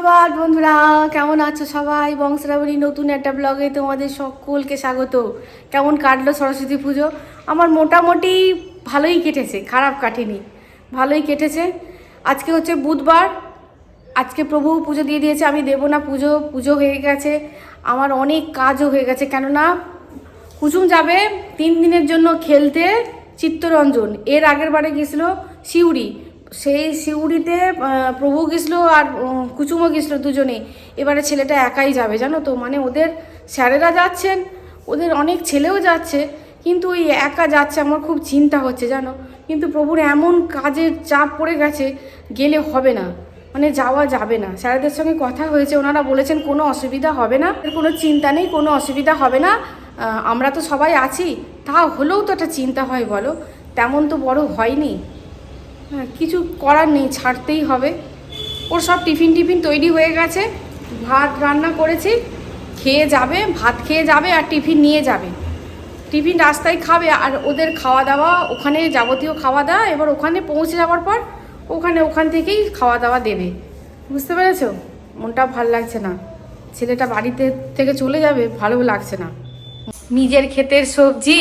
সুপ্রভাত বন্ধুরা। কেমন আছো সবাই? বংশরাবলী নতুন একটা ব্লগে তোমাদের সকলকে স্বাগত। কেমন কাটলো সরস্বতী পুজো? আমার মোটামুটি ভালোই কেটেছে, খারাপ কাটেনি। ভালোই কেটেছে। আজকে হচ্ছে বুধবার। আজকে প্রভু পুজো দিয়ে দিয়েছে, আমি দেবো না পুজো। পুজো হয়ে গেছে। আমার অনেক কাজও হয়ে গেছে। কেননা, কুসুম যাবে তিন দিনের জন্য খেলতে চিত্তরঞ্জন। এর আগের বারে গেছিল সিউড়ি। সেই সিউড়িতে প্রভু গেছিল আর উম, কুচুমও গেছিল দুজনেই। এবারে ছেলেটা একাই যাবে জানো তো? মানে ওদের স্যারেরা যাচ্ছেন ওদের অনেক ছেলেও যাচ্ছে কিন্তু ওই একা যাচ্ছে আমার খুব চিন্তা হচ্ছে জানো? কিন্তু প্রভুর এমন কাজের চাপ পড়ে গেছে গেলে হবে না। মানে যাওয়া যাবে না। স্যারেদের সঙ্গে কথা হয়েছে ওনারা বলেছেন কোনো অসুবিধা হবে না কোনো চিন্তা নেই কোনো অসুবিধা হবে না। আমরা তো সবাই আছি। তা হলেও তো একটা চিন্তা হয় বলো? তেমন তো বড় হয়নি। হ্যাঁ কিছু করার নেই, ছাড়তেই হবে। ওর সব টিফিন টিফিন তৈরি হয়ে গেছে। ভাত রান্না করেছি, খেয়ে যাবে, ভাত খেয়ে যাবে আর টিফিন নিয়ে যাবে। টিফিন রাস্তায় খাবে আর ওদের খাওয়া দাওয়া, ওখানে যাবতীয় খাওয়া দাওয়া, এবার ওখানে পৌঁছে যাওয়ার পর ওখানে ওখান থেকেই খাওয়া দাওয়া দেবে। বুঝতে পেরেছ? মনটা ভালো লাগছে না। ছেলেটা বাড়িতে থেকে চলে যাবে, ভালো লাগছে না। নিজের ক্ষেতের সবজি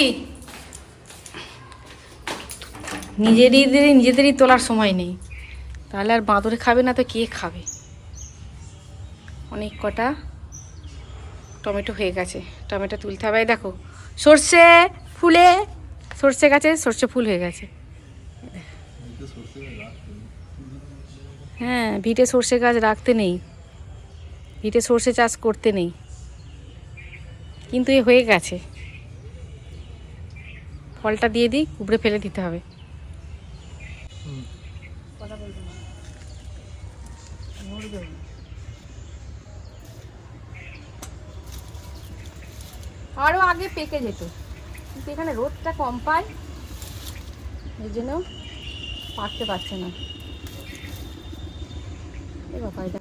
নিজেরই নিজেদেরই তোলার সময় নেই। তাহলে আর বাঁদরে খাবে না তো কে খাবে? অনেক কটা টমেটো হয়ে গেছে। টমেটো তুলতে হবে। দেখো, সর্ষে ফুলে, সর্ষে গাছে সর্ষে ফুল হয়ে গেছে। হ্যাঁ ভিটে সর্ষে গাছ রাখতে নেই। ভিটে সর্ষে চাষ করতে নেই। কিন্তু এ হয়ে গেছে। ফলটা দিয়ে দিই, উপরে ফেলে দিতে হবে। আরও আগে পেকে যেত। কিন্তু এখানে রোদটা কম পায়। এই জন্য পাকতে পারছে না। এ এটা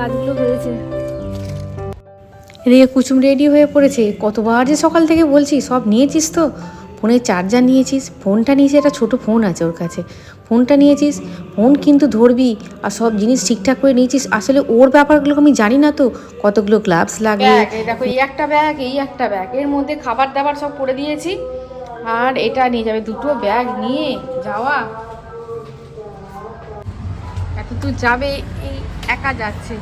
গাছগুলো হয়েছে। এদিকে কুচুম রেডি হয়ে পড়েছে। কতবার যে সকাল থেকে বলছি, সব নিয়েছিস তো? ফোনে চার্জার নিয়েছিস, ফোনটা নিয়েছি, একটা ছোট ফোন আছে ওর কাছে। ফোনটা নিয়েছিস, ফোন কিন্তু ধরবি, আর সব জিনিস ঠিকঠাক করে নিয়েছিস। আসলে ওর ব্যাপারগুলো আমি জানি না তো, কতগুলো গ্লাভস লাগবে দেখো, এই একটা ব্যাগ, এই একটা ব্যাগ। এর মধ্যে খাবার দাবার সব করে দিয়েছি, আর এটা নিয়ে যাবে দুটো ব্যাগ নিয়ে যাওয়া। এত দূর যাবে এই একা যাচ্ছে।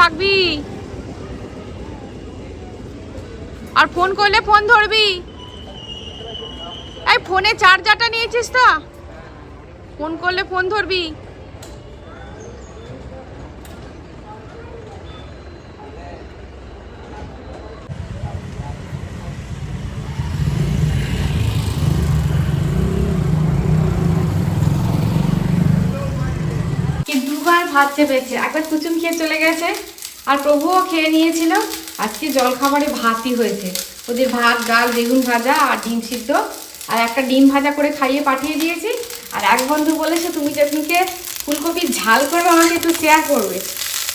থাকবি? আর ফোন করলে ফোন ধরবি? এই ফোনে চার্জারটা নিয়েছিস তো? ফোন করলে ফোন ধরবি কি দুবার ভাত চেপেছে একবার কুচুম খেয়ে চলে গেছে আর প্রভুও খেয়ে নিয়েছিল। আজকে জলখাবারে ভাতই হয়েছে। ওদের ভাত, ডাল, বেগুন ভাজা আর ডিম সিদ্ধ। আর একটা ডিম ভাজা করে খাইয়ে পাঠিয়ে দিয়েছি। আর এক বন্ধু বলেছে, তুমি যেদিনকে ফুলকপির ঝাল করবে, আমাকে একটু শেয়ার করবে।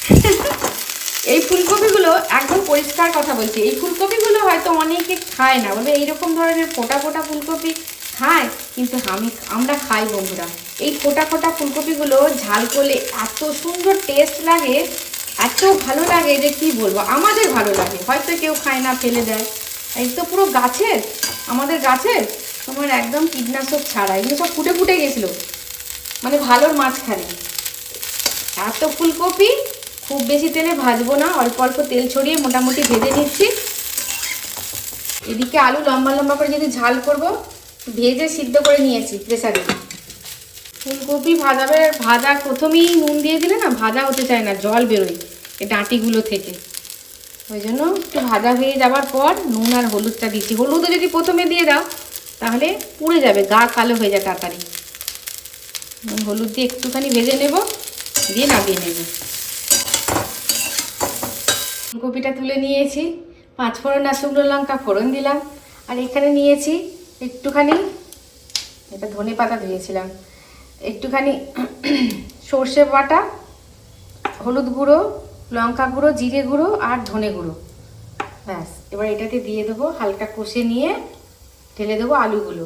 এই ফুলকপিগুলো একদম পরিষ্কার কথা বলছি। এই ফুলকপিগুলো হয়তো অনেকে খায় না। বলবে এইরকম ধরনের ফোটা ফোটা ফুলকপি খায়, কিন্তু আমি, আমরা খাই বন্ধুরা। এই ফোটা ফোটা ফুলকপিগুলো ঝাল করলে এত সুন্দর টেস্ট লাগে, এত ভালো লাগে যে কি বলব, আমাদের ভালো লাগে। হয়তো কেউ খায় না, ফেলে দেয়। এই তো পুরো গাছের, আমাদের গাছের, তোমার একদম কীটনাশক ছাড়া। এগুলো সব ফুটে ফুটে গেছিল। মানে ভালোর মাঝখানে। এত ফুলকপি, খুব বেশি তেলে ভাজবো না, অল্প অল্প তেল ছড়িয়ে মোটামুটি ভেজে নিচ্ছি। এদিকে আলু লম্বা লম্বা করে যদি ঝাল করব ভেজে সিদ্ধ করে নিয়েছি প্রেসারে। ফুলকপি ভাজাবে ভাজা প্রথমেই নুন দিয়ে দিলে না ভাজা হতে চায় না, জল বেরোয় এই ডাঁটিগুলো থেকে। ওই জন্য একটু ভাজা হয়ে যাওয়ার পর নুন আর হলুদটা দিচ্ছি। হলুদও যদি প্রথমে দিয়ে দাও, তাহলে পুড়ে যাবে, গা কালো হয়ে যায় তাড়াতাড়ি। হলুদ দিয়ে একটুখানি ভেজে নেব, দিয়ে নামিয়ে নেব। ফুলকপিটা তুলে নিয়েছি পাঁচ ফোড়ন আর শুকনো লঙ্কা ফোড়ন দিলাম। আর এখানে নিয়েছি একটুখানি, এটা ধনে পাতা ধুয়েছিলাম একটুখানি সর্ষে বাটা, হলুদ গুঁড়ো, লঙ্কা গুঁড়ো, জিরে গুঁড়ো আর ধনে গুঁড়ো। ব্যাস, এবার এটাতে দিয়ে দেবো, হালকা কষে নিয়ে ঢেলে দেবো আলুগুলো।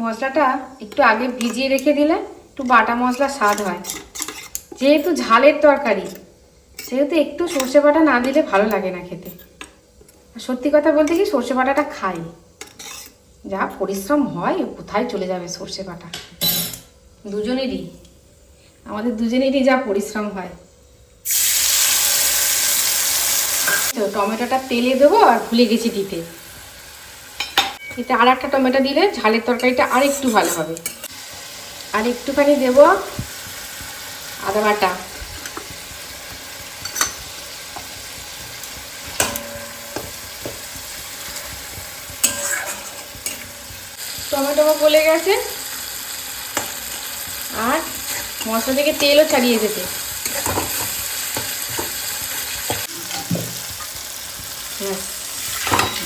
মশলাটা একটু আগে ভিজিয়ে রেখে দিলে একটু বাটা মশলা স্বাদ হয়। যেহেতু ঝালের তরকারি, সেহেতু একটু সর্ষে বাটা না দিলে ভালো লাগে না খেতে। সত্যি কথা বলতে কি, সর্ষে বাটাটা খাই। যা পরিশ্রম হয়, কোথায় চলে যাবে সর্ষে বাটা? দুজনেরই। আমাদের দুজনেরই যা পরিশ্রম হয়। তো টমেটোটা তেলে দেবো আর ভুলে গেছি দিতে। এতে আর একটা টমেটো দিলে ঝালের তরকারিটা আর একটু ভালো হবে। আর একটুখানি দেব আদা বাটা। টমেটো গলে গেছে। আর মশলা থেকে তেলও ছাড়িয়ে যেতে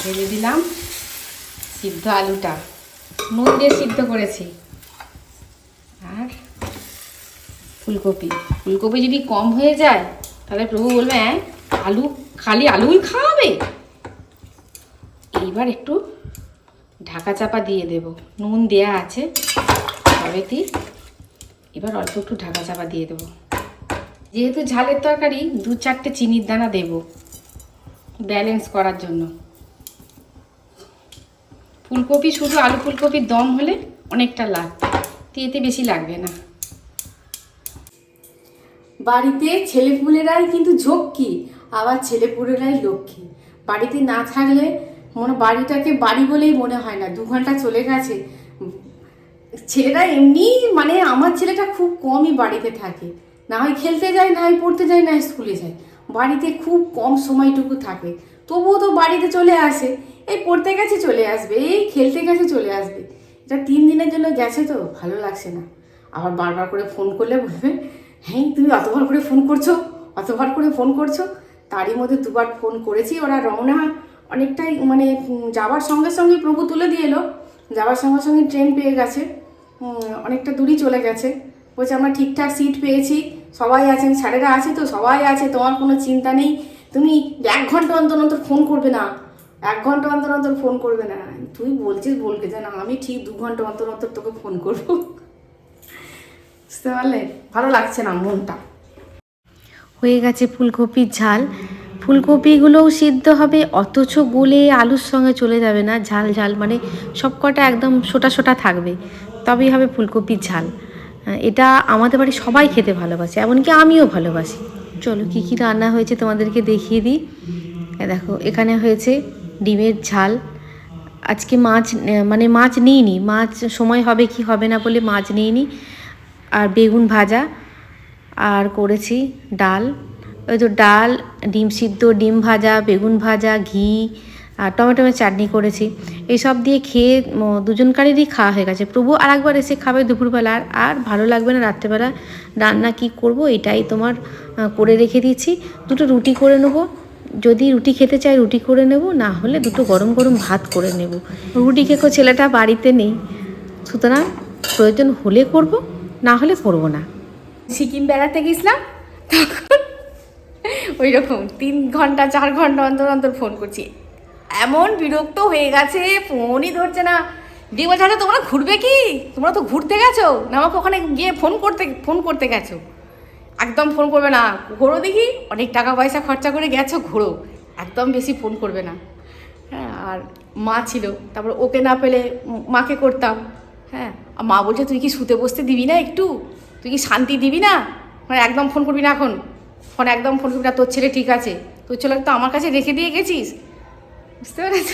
ঢেলে দিলাম সিদ্ধ আলুটা। নুন দিয়ে সিদ্ধ করেছি। আর ফুলকপি। ফুলকপি যদি কম হয়ে যায়, তাহলে প্রভু বলবে হ্যাঁ আলু, খালি আলুই খাওয়াবে? এইবার একটু ঢাকা চাপা দিয়ে দেব। নুন দেয়া আছে। তবেতেই এবার অল্প একটু ঢাকা চাপা দিয়ে দেবো। যেহেতু ঝালের তরকারি, দু চারটে চিনির দানা দেব ব্যালেন্স করার জন্য। ফুলকপি, শুধু আলু ফুলকপির দম হলে অনেকটা লাগবে এতে বেশি লাগবে না। বাড়িতে ছেলেপুলেরাই কিন্তু ঝক্কি আবার ছেলেপুলেরাই লক্ষ্মী। বাড়িতে না থাকলে মনে বাড়িটাকে বাড়ি বলেই মনে হয় না দু ঘণ্টা চলে গেছে। ছেলেরা এমনি মানে আমার ছেলেটা খুব কমই বাড়িতে থাকে। না হয় খেলতে যায়, না হয় পড়তে যায়, না স্কুলে যায়। বাড়িতে খুব কম সময়টুকু থাকে। তবুও তো বাড়িতে চলে আসে। এই পড়তে গেছে চলে আসবে, এই খেলতে গেছে চলে আসবে। এটা তিন দিনের জন্য গেছে তো, ভালো লাগছে না। আবার বারবার করে ফোন করলে বলবে হ্যাঁ তুমি অতবার করে ফোন করছ, অতবার করে ফোন করছ? তারই মধ্যে দুবার ফোন করেছি, ওরা রওনা অনেকটাই মানে যাওয়ার সঙ্গে সঙ্গে প্রভু তুলে দিয়ে এলো। যাওয়ার সঙ্গে সঙ্গে ট্রেন পেয়ে গেছে। অনেকটা দূরই চলে গেছে। বলছে, আমরা ঠিকঠাক সিট পেয়েছি। সবাই আছেন, স্যারেরা আছে তো, সবাই আছে, তোমার কোনো চিন্তা নেই। তুমি এক ঘণ্টা অন্তর অন্তর ফোন করবে না। এক ঘণ্টা অন্তর অন্তর ফোন করবে না। তুই বলছিস বলকে যে, না, আমি ঠিক দু ঘণ্টা অন্তর অন্তর তোকে ফোন করব। বুঝতে পারলে? ভালো লাগছে না মনটা। হয়ে গেছে ফুলকপির ঝাল। ফুলকপিগুলোও সিদ্ধ হবে, অথচ গলে আলুর সঙ্গে চলে যাবে না, ঝাল ঝাল মানে সব কটা একদম সোটা সোটা থাকবে, তবেই হবে ফুলকপির ঝাল। এটা আমাদের বাড়ি সবাই খেতে ভালোবাসে, এমনকি আমিও ভালোবাসি। চলো কী কী রান্না হয়েছে তোমাদেরকে দেখিয়ে দিই। দেখো, এখানে হয়েছে ডিমের ঝাল। আজকে মাছ মানে মাছ নিইনি, মাছ সময় হবে কি হবে না বলে মাছ নিইনি। আর বেগুন ভাজা, আর করেছি ডাল। ওই তো ডাল, ডিম সিদ্ধ, ডিম ভাজা, বেগুন ভাজা, ঘি, আর টমেটোমের চাটনি করেছি। এইসব দিয়ে খেয়ে দুজনকারেরই খাওয়া হয়ে গেছে। প্রভু আর একবার এসে খাবে দুপুরবেলা, আর আর ভালো লাগবে না রাত্রেবেলা রান্না কি করব, এটাই তোমার করে রেখে দিচ্ছি দুটো রুটি করে নেব। যদি রুটি খেতে চাই রুটি করে নেব, না হলে দুটো গরম গরম ভাত করে নেব। রুটি খেকো ছেলেটা বাড়িতে নেই। সুতরাং প্রয়োজন হলে করব, না হলে করব না। সিকিম বেড়াতে গেছিলাম, তখন ওই রকম তিন ঘণ্টা, চার ঘণ্টা অন্তর অন্তর ফোন করছি। এমন বিরক্ত হয়ে গেছে ফোনই ধরছে না। দিয়ে বলছে, আরে, তোমরা ঘুরবে কি? তোমরা তো ঘুরতে গেছো? না, আমাকে ওখানে গিয়ে ফোন করতে ফোন করতে গেছো? একদম ফোন করবে না। ঘোরো দেখি, অনেক টাকা পয়সা খরচা করে গেছো, ঘোরো। একদম বেশি ফোন করবে না। হ্যাঁ আর মা ছিল। তারপর ওকে না পেলে মাকে করতাম। হ্যাঁ আর মা বলছে, তুই কি শুতে বসতে দিবি না একটু? তুই কি শান্তি দিবি না? মানে একদম ফোন করবি না এখন। ফোন একদম ফোন করবি না, তোর ছেলে ঠিক আছে। তোর ছেলে তো আমার কাছে রেখে দিয়ে গেছিস? বুঝতে পেরেছ?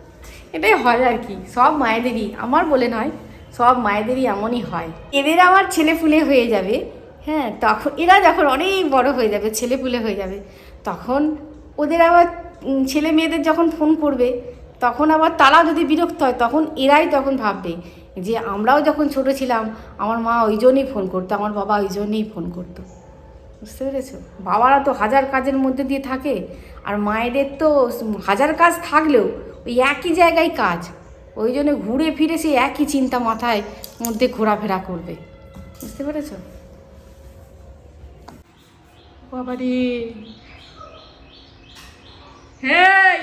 এটাই হয় আর কি, সব মায়েদেরই, আমার বলে নয়, সব মায়েদেরই এমনই হয়। এদের আমার ছেলে ফুলে হয়ে যাবে হ্যাঁ তখন, এরা যখন অনেক বড় হয়ে যাবে, ছেলে পুলে হয়ে যাবে, তখন ওদের আবার ছেলে মেয়েদের যখন ফোন করবে, তখন আবার তারা যদি বিরক্ত হয়, তখন এরাই তখন ভাববে যে আমরাও যখন ছোট ছিলাম, আমার মা ওই জন্যই ফোন করতো, আমার বাবা ওই জন্যই ফোন করতো। বুঝতে পেরেছ? বাবারা তো হাজার কাজের মধ্যে দিয়ে থাকে, আর মায়েদের তো হাজার কাজ থাকলেও ওই একই জায়গায় কাজ। ওই জন্য ঘুরে ফিরে সে একই চিন্তা মাথায় মধ্যে ঘোরাফেরা করবে। বুঝতে পেরেছ? বাবারে। হেই!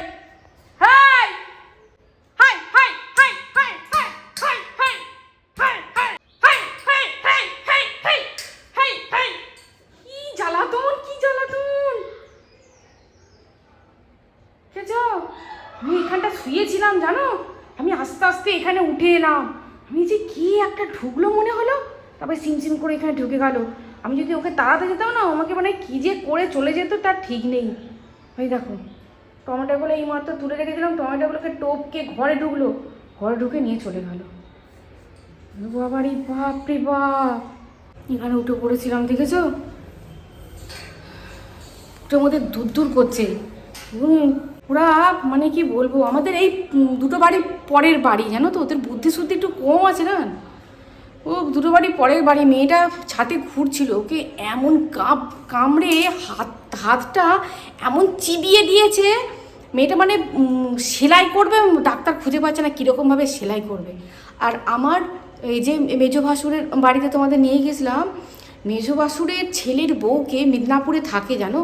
এখানে ঢুকে গেল। আমি যদি ওকে তাড়াতে যেতাম না আমাকে মানে কি যে করে চলে যেত তার ঠিক নেই। ওই দেখো টমেটোগুলো এই মাত্র তুলে রেখেছিলাম টমেটোগুলোকে টোপকে ঘরে ঢুকলো ঘরে ঢুকে নিয়ে চলে গেল। বাবারি বাপ রে বাপ। এখানে উঠে পড়েছিলাম দেখেছ? ওটার মধ্যে দূর দূর করছে। হুম, ওরা মানে কি বলব আমাদের এই দুটো বাড়ি পরের বাড়ি জানো তো? ওদের বুদ্ধি শুদ্ধি একটু কম আছে না ও, দুটো বাড়ি পরের বাড়ি, মেয়েটা ছাতে ঘুরছিল, ওকে এমন কাপ, কামড়ে হাত, হাতটা এমন চিবিয়ে দিয়েছে, মেয়েটা মানে সেলাই করবে, ডাক্তার খুঁজে পাচ্ছে না কীরকমভাবে সেলাই করবে। আর আমার এই যে মেজো ভাসুরের বাড়িতে তোমাদের নিয়ে গেছিলাম, মেজো ভাসুরের ছেলের বউকে মিদনাপুরে থাকে, জানো?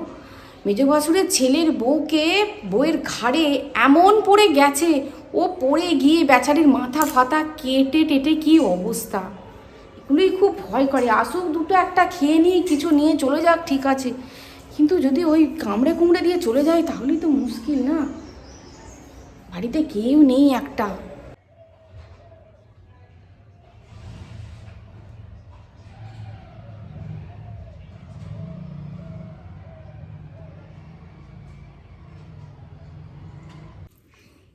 মেজো ভাসুরের ছেলের বউকে বউয়ের ঘাড়ে এমন পড়ে গেছে, ও পড়ে গিয়ে বেচারির মাথা ফাতা কেটে টেটে কি অবস্থা? এগুলোই খুব ভয় করে, আসুক দুটো একটা খেয়ে নিয়ে কিছু নিয়ে চলে যাক, ঠিক আছে। কিন্তু যদি ওই কামড়ে কুমড়ে দিয়ে চলে যায়, তাহলেই তো মুশকিল না। বাড়িতে কেউ নেই একটা।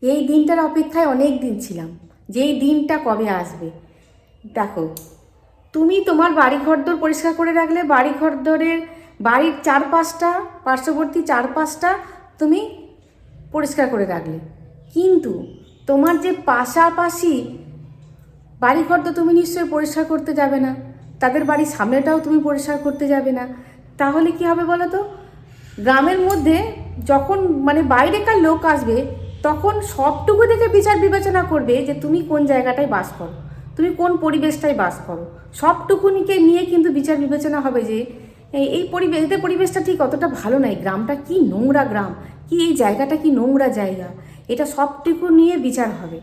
এই দিনটার অপেক্ষায় অনেক দিন ছিলাম। যে এই দিনটা কবে আসবে? দেখো তুমি তোমার বাড়ি ঘরদোর পরিষ্কার করে রাখলে বাড়ি ঘরদোরের বাড়ির চারপাশটা, পার্শ্ববর্তী চারপাশটা তুমি পরিষ্কার করে রাখলে। কিন্তু তোমার যে পাশাপাশি বাড়ি ঘর তো তুমি নিশ্চয়ই পরিষ্কার করতে যাবে না, তাদের বাড়ির সামনেটাও তুমি পরিষ্কার করতে যাবে না। তাহলে কি হবে বলো তো? গ্রামের মধ্যে যখন মানে বাইরেকার লোক আসবে, তখন সবটুকু দেখে বিচার বিবেচনা করবে যে তুমি কোন জায়গাটায় বাস করো। তুমি কোন পরিবেশটায় বাস করো? সবটুকুনিকে নিয়ে কিন্তু বিচার বিবেচনা হবে যে, এই পরিবেশ এদের পরিবেশটা ঠিক অতটা ভালো নয়। গ্রামটা কি নোংরা গ্রাম? কি এই জায়গাটা কি নোংরা জায়গা? এটা সবটুকু নিয়ে বিচার হবে।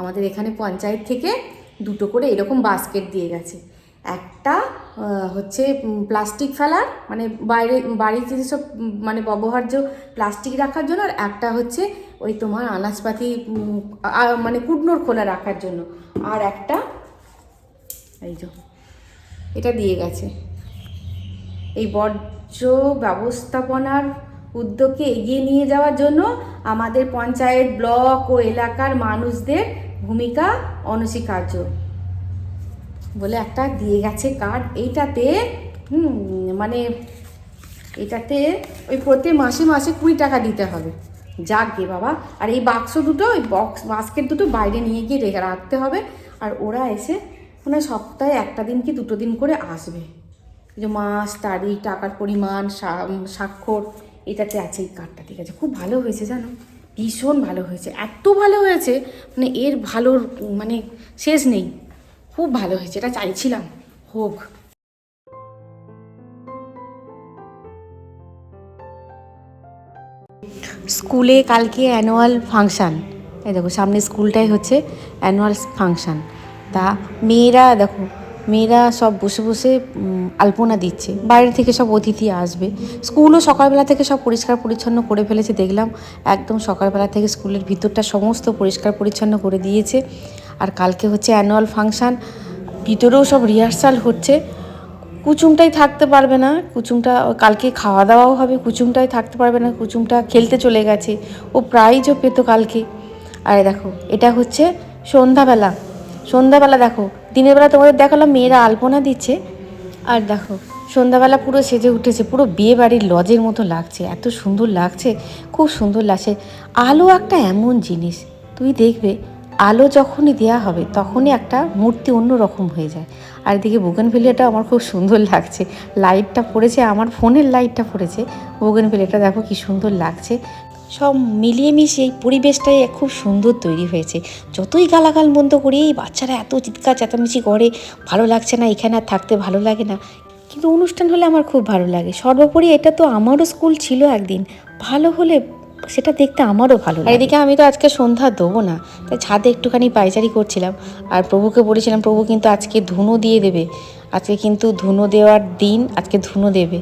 আমাদের এখানে পঞ্চায়েত থেকে দুটো করে এরকম বাস্কেট দিয়ে গেছে। একটা হচ্ছে প্লাস্টিক ফেলার মানে বাইরে, বাড়িতে যেসব মানে ব্যবহার্য প্লাস্টিক রাখার জন্য, আর একটা হচ্ছে ওই তোমার আনাজপাতি মানে কুটনোর খোলা রাখার জন্য। আর একটা, এই যে, এটা দিয়ে গেছে। এই বর্জ্য ব্যবস্থাপনার উদ্যোগকে এগিয়ে নিয়ে যাওয়ার জন্য আমাদের পঞ্চায়েত, ব্লক ও এলাকার মানুষদের ভূমিকা অনস্বীকার্য। বলে একটা দিয়ে গেছে কার্ড। এইটাতে মানে এটাতে ওই প্রতি মাসে মাসে কুড়ি টাকা দিতে হবে। যাক গে বাবা। আর এই বাক্স দুটো, ওই বক্স বাস্কেট দুটো বাইরে নিয়ে গিয়ে রেখে রাখতে হবে। আর ওরা এসে মানে সপ্তাহে একটা দিন কি দুটো দিন করে আসবে। যে মাস, তারিখ, টাকার পরিমাণ স্বাক্ষর, এটাতে আছে এই কার্ডটা ঠিক আছে। খুব ভালো হয়েছে জানো? ভীষণ ভালো হয়েছে। এত ভালো হয়েছে মানে এর ভালোর মানে শেষ নেই। খুব ভালো হয়েছে, এটা চাইছিলাম। হোক। স্কুলে কালকে অ্যানুয়াল ফাংশান এই দেখো, সামনে স্কুলটাই হচ্ছে অ্যানুয়াল ফাংশান তা মেয়েরা, দেখো, মেয়েরা সব বসে বসে আলপনা দিচ্ছে। বাইরে থেকে সব অতিথি আসবে। স্কুলও সকালবেলা থেকে সব পরিষ্কার পরিচ্ছন্ন করে ফেলেছে, দেখলাম। একদম সকালবেলা থেকে স্কুলের ভিতরটা সমস্ত পরিষ্কার পরিচ্ছন্ন করে দিয়েছে। আর কালকে হচ্ছে অ্যানুয়াল ফাংশান ভিতরেও সব রিহার্সাল হচ্ছে। কুচুমটাই থাকতে পারবে না, কুচুমটা কালকে খাওয়া দাওয়াও হবে, কুচুমটাই থাকতে পারবে না, কুচুমটা খেলতে চলে গেছে। ও প্রাইজও পেতো কালকে। আরে দেখো, এটা হচ্ছে সন্ধ্যাবেলা। সন্ধ্যাবেলা দেখো, দিনের বেলা তোমাদের দেখালাম, মেয়েরা আলপনা দিচ্ছে। আর দেখো, সন্ধ্যাবেলা পুরো সেজে উঠেছে, পুরো বিয়ে বাড়ির লজের মতো লাগছে, এত সুন্দর লাগছে, খুব সুন্দর লাগছে। আলো একটা এমন জিনিস তুই দেখবে, আলো যখনই দেওয়া হবে, তখনই একটা মূর্তি অন্য রকম হয়ে যায়। আর এদিকে বোগেনভেলিয়াটা আমার খুব সুন্দর লাগছে। লাইটটা পড়েছে, আমার ফোনের লাইটটা পড়েছে। বোগেনভেলিয়াটা দেখো কি সুন্দর লাগছে। সব মিলিয়ে মিশিয়ে এই পরিবেশটাই খুব সুন্দর তৈরি হয়েছে। যতই গালাগাল বন্ধ করি, এই বাচ্চারা এত চিৎকার চেঁচামেচি করে, ভালো লাগছে না, এখানে আর থাকতে ভালো লাগে না। কিন্তু অনুষ্ঠান হলে আমার খুব ভালো লাগে। সর্বোপরি এটা তো আমারও স্কুল ছিল একদিন। ভালো হলে সেটা দেখতে আমারও ভালো লাগে। এদিকে আমি তো আজকে সন্ধ্যা দেবো না তাই ছাদে একটুখানি পাইচারি করছিলাম। আর প্রভুকে বলেছিলাম প্রভু কিন্তু আজকে ধুনো দিয়ে দেবে। আজকে কিন্তু ধুনো দেওয়ার দিন আজকে ধুনো দেবে।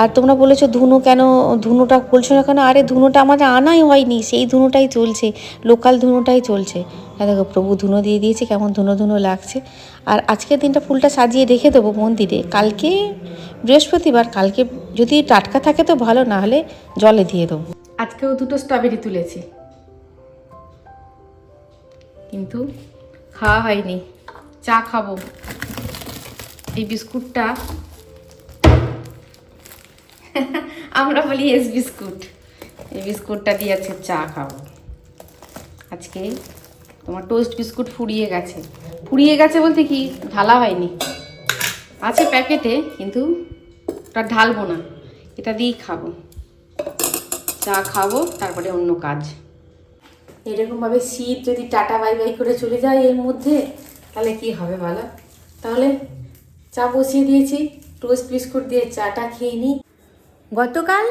আর তোমরা বলেছ ধুনো কেন ধুনোটা বলছো না কেন? আরে ধুনোটা আমাদের আনাই হয়নি সেই ধুনোটাই চলছে লোকাল ধুনোটাই চলছে। হ্যাঁ দেখো প্রভু ধুনো দিয়ে দিয়েছে কেমন ধুনো ধুনো লাগছে। আর আজকের দিনটা ফুলটা সাজিয়ে রেখে দেবো মন্দিরে। কালকে বৃহস্পতিবার কালকে যদি টাটকা থাকে তো ভালো না হলে জলে দিয়ে দেবো। আজকেও দুটো স্ট্রবেরি তুলেছি। কিন্তু খাওয়া হয়নি। চা খাব। এই বিস্কুটটা আমরা বলি এস বিস্কুট। এই বিস্কুটটা দিয়ে আজকে চা খাব। আজকে তোমার টোস্ট বিস্কুট ফুরিয়ে গেছে। ফুরিয়ে গেছে বলতে কি? ঢালা হয়নি। আছে প্যাকেটে, কিন্তু ওটা ঢালবো না। এটা দিয়েই খাব। চা খাব, তারপরে অন্য কাজ। এরকমভাবে শীত যদি টাটা বাই বাই করে চলে যায় এর মধ্যে, তাহলে কি হবে বলো? তাহলে চা বসিয়ে দিয়েছি টোস্ট বিস্কুট দিয়ে চাটা খেয়ে নিই। গতকাল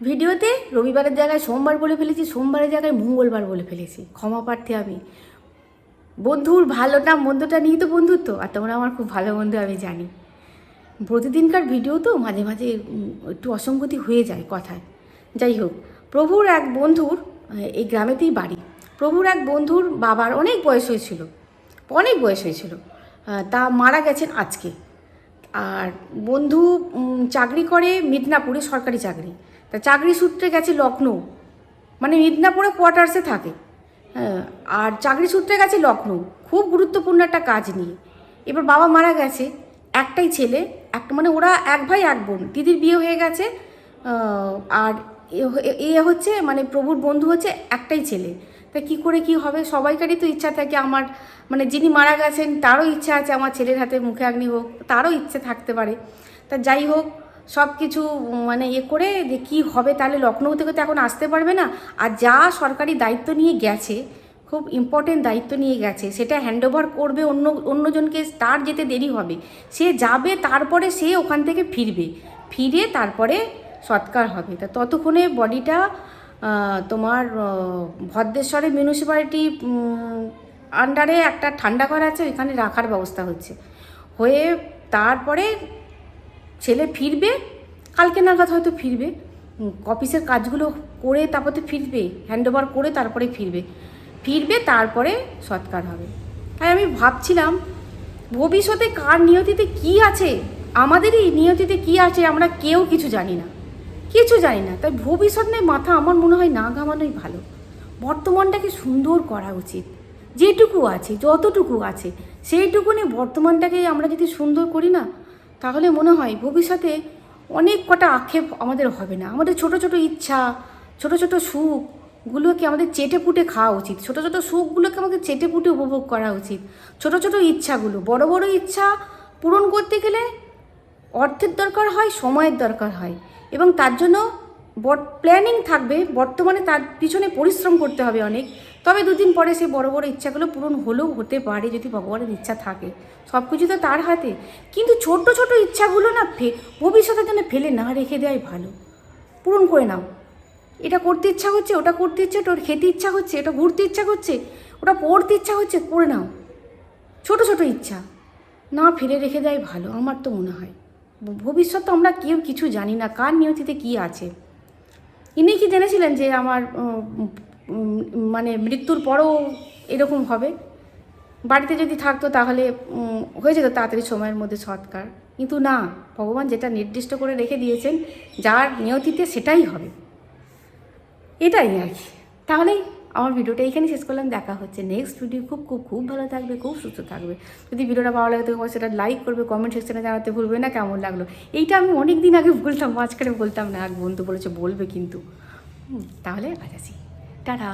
ভিডিওতে রবিবারের জায়গায় সোমবার বলে ফেলেছি, সোমবারের জায়গায় মঙ্গলবার বলে ফেলেছি। ক্ষমা প্রার্থী আমি। বন্ধুর ভালোটা মন্দটা নিয়ে তো বন্ধুত্ব, আর তোমরা আমার খুব ভালো বন্ধু, আমি জানি। প্রতিদিনকার ভিডিও তো মাঝে মাঝে একটু অসঙ্গতি হয়ে যায় কথায়। যাই হোক, প্রভুর এক বন্ধুর এই গ্রামেতেই বাড়ি। প্রভুর এক বন্ধুর বাবার অনেক বয়স হয়েছিল, অনেক বয়স হয়েছিল। তা মারা গেছেন আজকে। আর বন্ধু চাকরি করে মিদনাপুরে, সরকারি চাকরি। তা চাকরি সূত্রে গেছে লখনৌ মানে মিদনাপুরে কোয়ার্টার্সে থাকে। আর চাকরি সূত্রে গেছে লখনৌ খুব গুরুত্বপূর্ণ একটা কাজ নিয়ে। এবার বাবা মারা গেছে, একটাই ছেলে একটা মানে ওরা এক ভাই, এক বোন। দিদির বিয়ে হয়ে গেছে আর এ- হচ্ছে মানে প্রভুর বন্ধু হচ্ছে একটাই ছেলে। তা কি করে কি হবে? সবাইকারই তো ইচ্ছা থাকে আমার মানে যিনি মারা গেছেন তারও ইচ্ছা আছে আমার ছেলের হাতে মুখে আগ্নি হোক, তারও ইচ্ছে থাকতে পারে। তা যাই হোক সব কিছু মানে ইয়ে করে যে কী হবে তাহলে লখনৌ থেকে তো এখন আসতে পারবে না। আর যা সরকারি দায়িত্ব নিয়ে গেছে, খুব ইম্পর্টেন্ট দায়িত্ব নিয়ে গেছে, সেটা হ্যান্ডওভার করবে অন্য, অন্যজনকে তার যেতে দেরি হবে। সে যাবে, তারপরে সে ওখান থেকে ফিরবে। ফিরে তারপরে সৎকার হবে। তা ততক্ষণে বডিটা তোমার ভদ্রেশ্বরের মিউনিসিপ্যালিটি আন্ডারে একটা ঠান্ডা ঘর আছে, ওইখানে রাখার ব্যবস্থা হচ্ছে। হয়ে তারপরে ছেলে ফিরবে, কালকে নাগাদ হয়তো ফিরবে। অফিসের কাজগুলো করে তারপর তো ফিরবে হ্যান্ডওভার করে তারপরে ফিরবে। ফিরবে, তারপরে সৎকার হবে। তাই আমি ভাবছিলাম, ভবিষ্যতে কার নিয়তিতে কি আছে? আমাদেরই নিয়তিতে কি আছে, আমরা কেউ কিছু জানি না। কিছু জানি না। তাই ভবিষ্যৎ নিয়ে মাথা আমার মনে হয় না ঘামানোই ভালো। বর্তমানটাকে সুন্দর করা উচিত। যেটুকু আছে, যতটুকু আছে, সেইটুকু নিয়ে বর্তমানটাকে আমরা যদি সুন্দর করি না, তাহলে মনে হয় ভবিষ্যতে অনেক কটা আক্ষেপ আমাদের হবে না। আমাদের ছোট ছোট ইচ্ছা, ছোট ছোট সুখগুলোকে আমাদের চেটে পুটে খাওয়া উচিত। ছোট ছোট সুখগুলোকে আমাদের চেটে পুটে উপভোগ করা উচিত। ছোট ছোট ইচ্ছাগুলো, বড় বড় ইচ্ছা পূরণ করতে গেলে অর্থের দরকার হয়, সময়ের দরকার হয়। এবং তার জন্য বট প্ল্যানিং থাকবে। বর্তমানে তার পিছনে পরিশ্রম করতে হবে অনেক। তবে দুদিন পরে সে বড় বড় ইচ্ছাগুলো পূরণ হলেও হতে পারে যদি ভগবানের ইচ্ছা থাকে। সব কিছু তো তার হাতে। কিন্তু ছোট ছোট ইচ্ছাগুলো না ফে, ভবিষ্যতের জন্য ফেলে না রেখে দেওয়াই ভালো। পূরণ করে নাও। এটা করতে ইচ্ছা হচ্ছে, ওটা করতে ইচ্ছে, ওটা খেতে ইচ্ছা হচ্ছে, এটা ঘুরতে ইচ্ছা করছে ওটা পড়তে ইচ্ছা হচ্ছে, করে নাও। ছোট ছোট ইচ্ছা। না ফেলে রেখে দেয় ভালো, আমার তো মনে হয়। ভবিষ্যৎ তো আমরা কেউ কিছু জানি না, কার নিয়তিতে কি আছে? ইনি কি জেনেছিলেন যে আমার মানে মৃত্যুর পরও এরকম হবে? বাড়িতে যদি থাকতো তাহলে হয়ে যেত তাড়াতাড়ি সময়ের মধ্যে সৎকার। কিন্তু না, ভগবান যেটা নির্দিষ্ট করে রেখে দিয়েছেন, যার নিয়তিতে সেটাই হবে। এটাই আর কি। তাহলেই আমার ভিডিওটা এখানে শেষ করলাম, দেখা হচ্ছে নেক্সট ভিডিও খুব খুব খুব ভালো থাকবে, খুব সুস্থ থাকবে। যদি ভিডিওটা ভালো লাগে, তোমার সেটা লাইক করবে কমেন্ট সেকশনে জানাতে ভুলবে না, কেমন লাগল? এইটা আমি অনেক দিন আগে বলতাম, মাঝখানে বলতাম না, এক বন্ধু বলেছে, বলবে কিন্তু। তাহলে আজ আসি। টাটা!